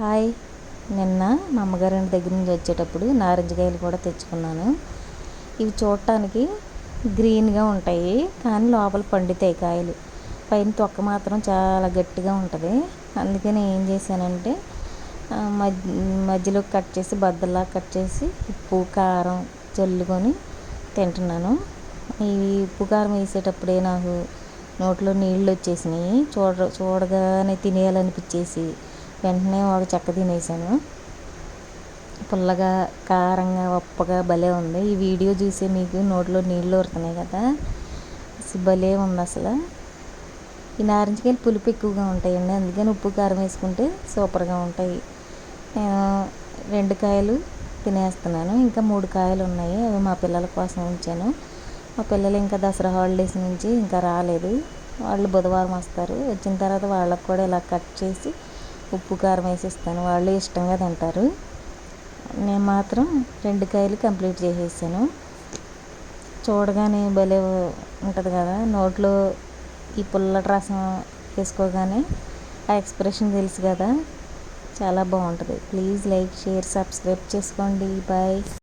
Hi. నిన్న మా అమ్మగారి దగ్గర నుంచి వచ్చేటప్పుడు నారింజకాయలు కూడా తెచ్చుకున్నాను. ఇవి చూడటానికి గ్రీన్గా ఉంటాయి కానీ లోపల పండుతాయి కాయలు. పైన తొక్క మాత్రం చాలా గట్టిగా ఉంటుంది. అందుకని ఏం చేశానంటే మధ్యలో కట్ చేసి బద్దలా కట్ చేసి ఉప్పు కారం చల్లుకొని తింటున్నాను. ఈ ఉప్పు కారం వేసేటప్పుడే నాకు నోట్లో నీళ్ళు వచ్చేసినాయి. చూడ చూడగానే తినేయాలనిపించేసి వెంటనే ఒక చెక్క తినేసాను. పుల్లగా కారంగా ఉప్పగా భలే ఉంది. ఈ వీడియో చూసి మీకు నోట్లో నీళ్ళు ఊరుతున్నాయి కదా. భలే ఉంది అసలు. ఈ నారింజకాయలు పులుపు ఎక్కువగా ఉంటాయండి. అందుకని ఉప్పు కారం వేసుకుంటే సూపర్గా ఉంటాయి. నేను రెండు కాయలు తినేస్తున్నాను. ఇంకా మూడు కాయలు ఉన్నాయి. అవి మా పిల్లల కోసం ఉంచాను. మా పిల్లలు ఇంకా దసరా హాలిడేస్ నుంచి ఇంకా రాలేదు. వాళ్ళు బుధవారం వస్తారు. వచ్చిన తర్వాత వాళ్ళకు కూడా ఇలా కట్ చేసి ఉప్పు కారం వేసి ఇస్తాను వాళ్ళు ఇష్టంగా తింటారు. నేను మాత్రం రెండు కాయలు కంప్లీట్ చేసేసాను. చూడగానే భలే ఉంటుంది కదా నోట్లో ఈ పుల్లటి రసం వేసుకోగానే ఆ ఎక్స్ప్రెషన్ తెలుసు కదా. చాలా బాగుంటుంది. ప్లీజ్ లైక్ షేర్ సబ్స్క్రైబ్ చేసుకోండి. బాయ్.